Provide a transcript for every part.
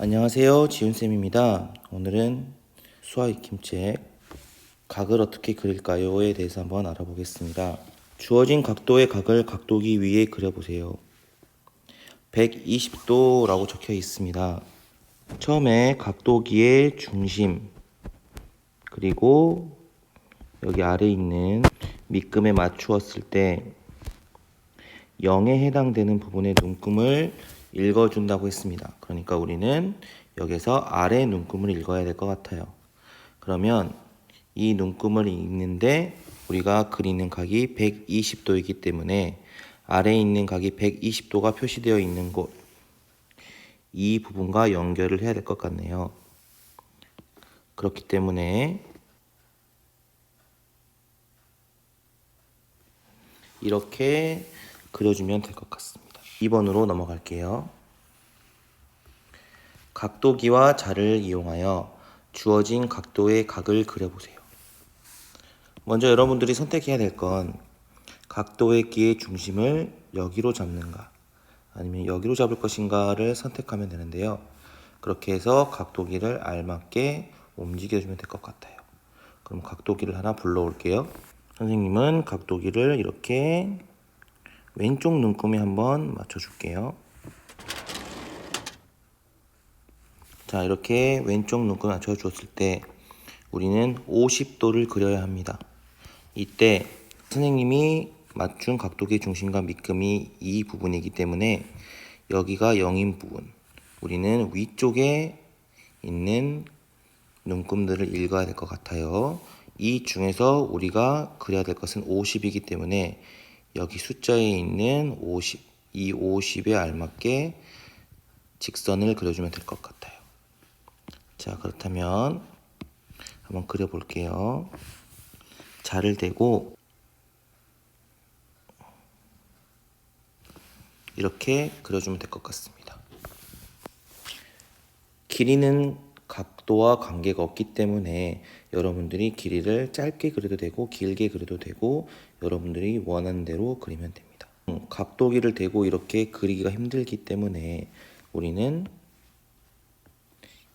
안녕하세요. 지훈쌤입니다. 오늘은 수학 익힘책 각을 어떻게 그릴까요에 대해서 한번 알아보겠습니다. 주어진 각도의 각을 각도기 위에 그려보세요. 120도라고 적혀 있습니다. 처음에 각도기의 중심 그리고 여기 아래 있는 밑금에 맞추었을 때 0에 해당되는 부분의 눈금을 읽어준다고 했습니다. 그러니까 우리는 여기서 아래 눈금을 읽어야 될 것 같아요. 그러면 이 눈금을 읽는데 우리가 그리는 각이 120도이기 때문에 아래에 있는 각이 120도가 표시되어 있는 곳, 이 부분과 연결을 해야 될 것 같네요. 그렇기 때문에 이렇게 그려주면 될 것 같습니다. 2번으로 넘어갈게요. 각도기와 자를 이용하여 주어진 각도의 각을 그려보세요. 먼저 여러분들이 선택해야 될 건 각도의 기의 중심을 여기로 잡는가 아니면 여기로 잡을 것인가를 선택하면 되는데요. 그렇게 해서 각도기를 알맞게 움직여주면 될 것 같아요. 그럼 각도기를 하나 불러올게요. 선생님은 각도기를 이렇게 왼쪽 눈금에 한번 맞춰줄게요. 자, 이렇게 왼쪽 눈금 맞춰주었을 때 우리는 50도를 그려야 합니다. 이때 선생님이 맞춘 각도기 중심과 밑금이 이 부분이기 때문에 여기가 0인 부분, 우리는 위쪽에 있는 눈금들을 읽어야 될 것 같아요. 이 중에서 우리가 그려야 될 것은 50이기 때문에 여기 숫자에 있는 50, 이 50에 알맞게 직선을 그려주면 될 것 같아요. 자, 그렇다면 한번 그려볼게요. 자를 대고 이렇게 그려주면 될 것 같습니다. 길이는 각도와 관계가 없기 때문에 여러분들이 길이를 짧게 그려도 되고 길게 그려도 되고 여러분들이 원하는 대로 그리면 됩니다. 음, 각도기를 대고 이렇게 그리기가 힘들기 때문에 우리는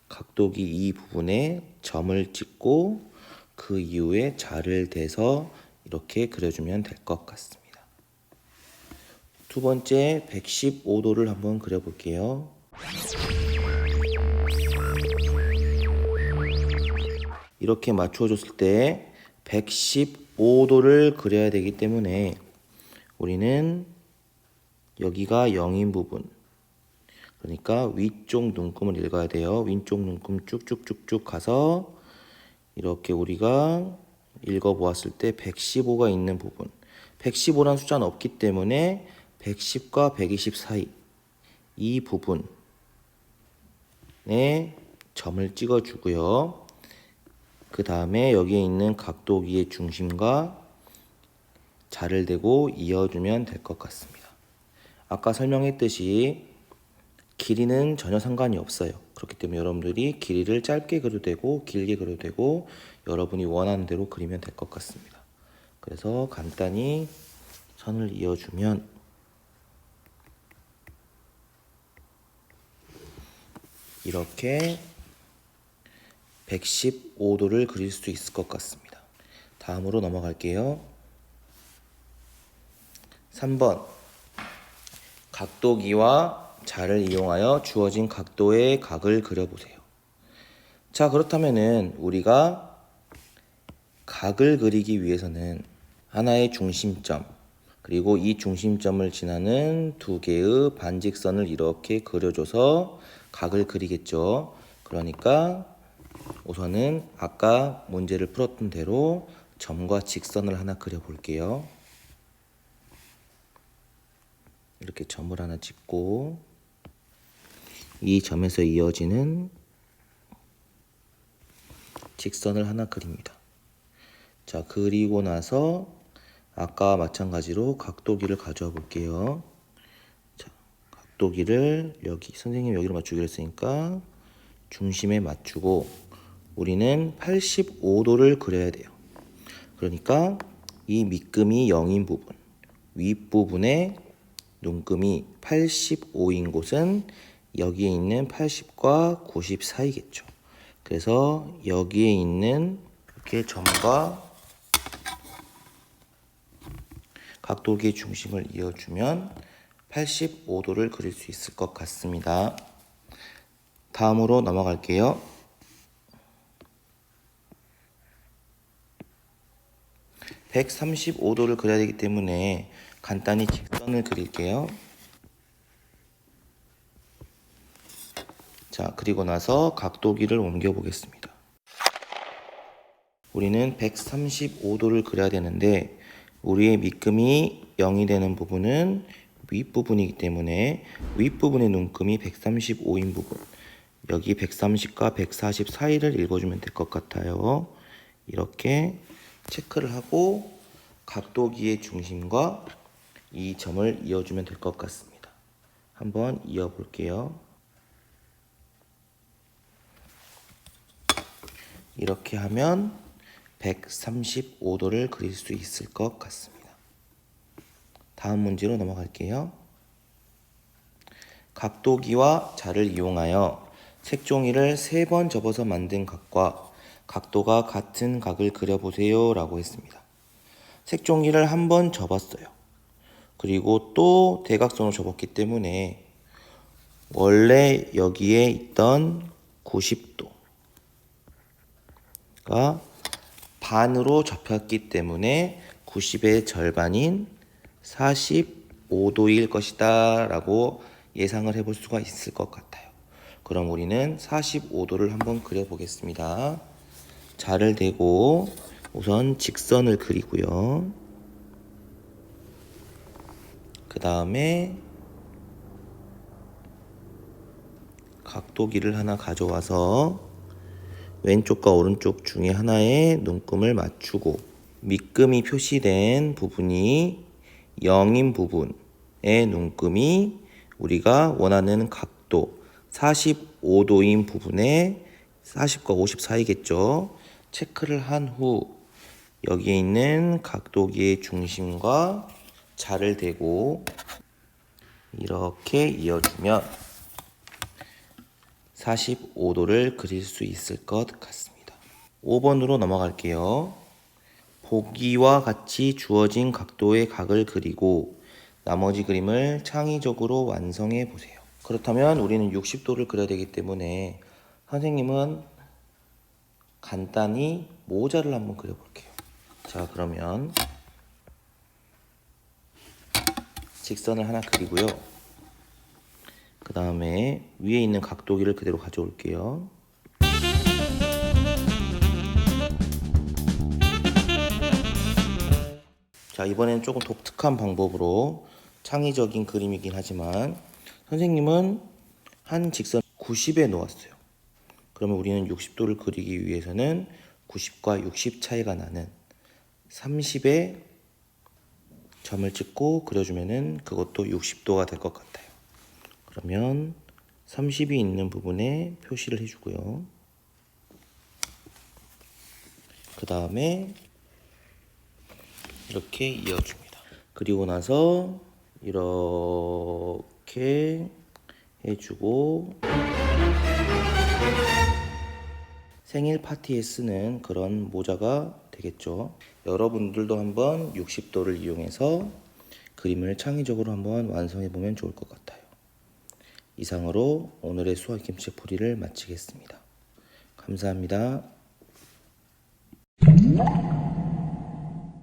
각도기 이 부분에 점을 찍고 그 이후에 자를 대서 이렇게 그려주면 될 것 같습니다. 두 번째 115도를 한번 그려볼게요. 이렇게 맞추어 줬을 때 115도를 그려야 되기 때문에 우리는 여기가 0인 부분 그러니까 위쪽 눈금을 읽어야 돼요. 위쪽 눈금 쭉쭉쭉쭉 가서 이렇게 우리가 읽어보았을 때 115가 있는 부분 115라는 숫자는 없기 때문에 110과 120 사이 이 부분에 점을 찍어주고요. 그 다음에 여기에 있는 각도기의 중심과 자를 대고 이어주면 될 것 같습니다. 아까 설명했듯이 길이는 전혀 상관이 없어요. 그렇기 때문에 여러분들이 길이를 짧게 그려도 되고 길게 그려도 되고 여러분이 원하는 대로 그리면 될 것 같습니다. 그래서 간단히 선을 이어주면 이렇게 115도를 그릴 수 있을 것 같습니다. 다음으로 넘어갈게요. 3번 각도기와 자를 이용하여 주어진 각도의 각을 그려보세요. 자 그렇다면은 우리가 각을 그리기 위해서는 하나의 중심점 그리고 이 중심점을 지나는 두 개의 반직선을 이렇게 그려줘서 각을 그리겠죠. 그러니까 우선은 아까 문제를 풀었던 대로 점과 직선을 하나 그려볼게요. 이렇게 점을 하나 찍고 이 점에서 이어지는 직선을 하나 그립니다. 자, 그리고 나서 아까 마찬가지로 각도기를 가져와 볼게요. 자, 각도기를 여기 선생님 여기로 맞추기로 했으니까 중심에 맞추고 우리는 85도를 그려야 돼요. 그러니까 이 밑금이 0인 부분, 윗부분에 눈금이 85인 곳은 여기에 있는 80과 90 사이겠죠. 그래서 여기에 있는 이렇게 점과 각도기의 중심을 이어주면 85도를 그릴 수 있을 것 같습니다. 다음으로 넘어갈게요. (135도를) 그려야 되기 때문에 간단히 직선을 그릴게요. 자, 그리고 나서 각도기를 옮겨 보겠습니다. 우리는 135도를 그려야 되는데 우리의 밑금이 0이 되는 부분은 윗부분이기 때문에 윗부분의 눈금이 135인 부분 여기 130과 140 사이를 읽어주면 될 것 같아요. 이렇게 체크를 하고 각도기의 중심과 이 점을 이어주면 될 것 같습니다. 한번 이어 볼게요. 이렇게 하면 135도를 그릴 수 있을 것 같습니다. 다음 문제로 넘어갈게요. 각도기와 자를 이용하여 색종이를 세번 접어서 만든 각과 각도가 같은 각을 그려보세요 라고 했습니다. 색종이를 한 번 접었어요. 그리고 또 대각선으로 접었기 때문에 원래 여기에 있던 90도 가 반으로 접혔기 때문에 90의 절반인 45도일 것이다 라고 예상을 해볼 수가 있을 것 같아요. 그럼 우리는 45도를 한번 그려 보겠습니다. 자를 대고 우선 직선을 그리고요. 그 다음에 각도기를 하나 가져와서 왼쪽과 오른쪽 중에 하나에 눈금을 맞추고 밑금이 표시된 부분이 0인 부분의 눈금이 우리가 원하는 각도 45도인 부분에 40과 50 사이겠죠. 체크를 한 후 여기에 있는 각도기의 중심과 자를 대고 이렇게 이어주면 45도를 그릴 수 있을 것 같습니다. 5번으로 넘어갈게요. 보기와 같이 주어진 각도의 각을 그리고 나머지 그림을 창의적으로 완성해 보세요. 그렇다면 우리는 60도를 그려야 되기 때문에 선생님은 간단히 모자를 한번 그려볼게요. 자, 그러면 직선을 하나 그리고요. 그 다음에 위에 있는 각도기를 그대로 가져올게요. 자, 이번엔 조금 독특한 방법으로 창의적인 그림이긴 하지만 선생님은 한 직선 90에 놓았어요. 그러면 우리는 60도를 그리기 위해서는 90과 60 차이가 나는 30의 점을 찍고 그려주면은 그것도 60도가 될 것 같아요. 그러면 30이 있는 부분에 표시를 해주고요. 그 다음에 이렇게 이어줍니다. 그리고 나서 이렇게 해주고 생일 파티에 쓰는 그런 모자가 되겠죠. 여러분들도 한번 60도를 이용해서 그림을 창의적으로 한번 완성해 보면 좋을 것 같아요. 이상으로 오늘의 수학김치 풀이를 마치겠습니다. 감사합니다.